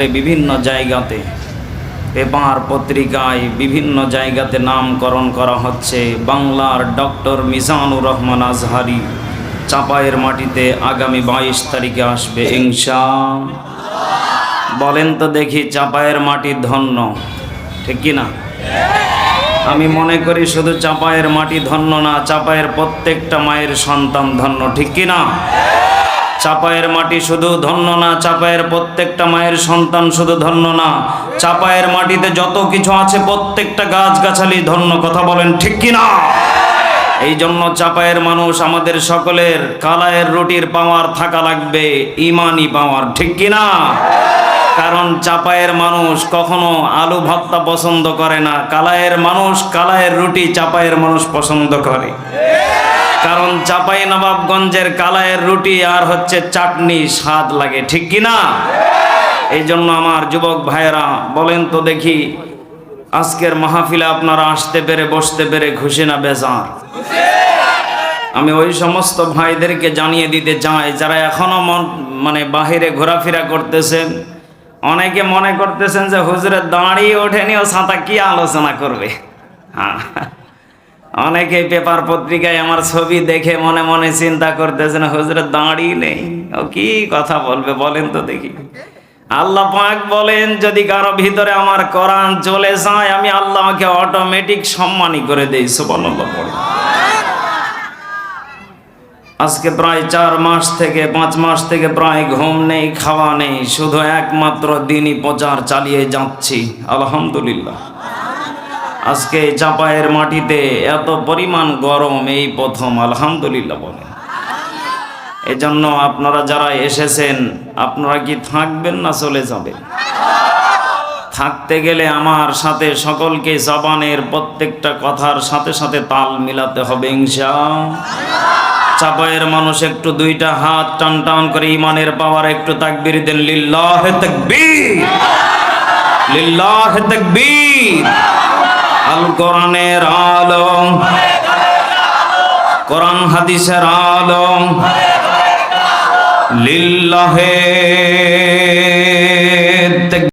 ঘাটে বিভিন্ন জায়গাতে। পেপার পত্রিকায় বিভিন্ন জায়গাতে নামকরণ করা হচ্ছে বাংলার ডক্টর মিজানুর রহমান আজহারি। চাপায়ের মাটিতে আগামী বাইশ তারিখে আসবে, ইনশা বলেন তো দেখি চাপায়ের মাটি ধন্য, ঠিক কি না? আমি মনে করি শুধু চাপায়ের মাটি ধন্য না চাপায়ের প্রত্যেকটা মায়ের সন্তান ধন্য, ঠিক কি না? চাপায়ের মাটি শুধু ধন্য না, চাপায়ের প্রত্যেকটা মায়ের সন্তান শুধু ধন্য না। চাপায়ের মাটিতে যত কিছু আছে, প্রত্যেকটা গাছগাছালি ধন্য, কথা বলেন ঠিক কি না এই জন্য চাপায়ের মানুষ আমাদের সকলের কালায়ের রুটির পাওয়ার থাকা লাগবে ইমানি পাওয়ার, ঠিক কি না কারণ চাপায়ের মানুষ কখনো আলু ভর্তা পছন্দ করে না, কালায়ের মানুষ কালায়ের রুটি চাপায়ের মানুষ পছন্দ করে। কারণ চাপাই নবাবগঞ্জের কালায়ের রুটি আর হচ্ছে চাটনি স্বাদ লাগে, ঠিক কি না? এই জন্য আমার যুবক ভাইয়েরা, বলেন তো দেখি, আজকের মাহফিলে আপনারা আসতে পেরে, বসতে পেরে খুশি না বেজার? আমি ওই সমস্ত ভাইদেরকে জানিয়ে দিতে চাই, যারা এখনও মন মানে বাহিরে ঘোরাফেরা করতেছেন, অনেকে মনে করতেছেন যে হুজুরের দাঁড়িয়ে ওঠেনি ও সাঁতা কি আলোচনা করবে? হ্যাঁ। অনেকে পেপার পত্রিকায় আমার ছবি দেখে মনে মনে চিন্তা করতেছেন, হুজুরের দাঁড়িয়ে নেই। ও কি কথা বলবে বলেন তো দেখি। আল্লাহ পাক বলেন, যদি কারও ভিতরে আমার কোরআন চলে যায়, আমি আল্লাহকে অটোমেটিক সম্মানী করে দেই। পড়ে। আজকে প্রায় চার মাস থেকে, পাঁচ মাস থেকে প্রায় ঘুম নেই, খাওয়া নেই, শুধু একমাত্র দিনই প্রচার চালিয়ে যাচ্ছি, আলহামদুলিল্লাহ। আজকে চাপায়ের মাটিতে এত পরিমাণ গরম এই প্রথম, আলহামদুলিল্লাহ বলে। এজন্য আপনারা যারা এসেছেন, আপনারা কি থাকবেন না চলে যাবেন? থাকতে গেলে আমার সাথে সকলকে জবানের প্রত্যেকটা কথার সাথে সাথে তাল মিলাতে হবে ইনশা চাপায়ের মানুষ একটু দুইটা হাত টান টান করে ইমানের পাওয়ার, একটু তাকবির দেন, লিল্লাহ তাকবীর। লিল্লাহ তাকবীর। আল কোরআনের আলম। কোরআন হাদিসের আলম। লিল্লাহে।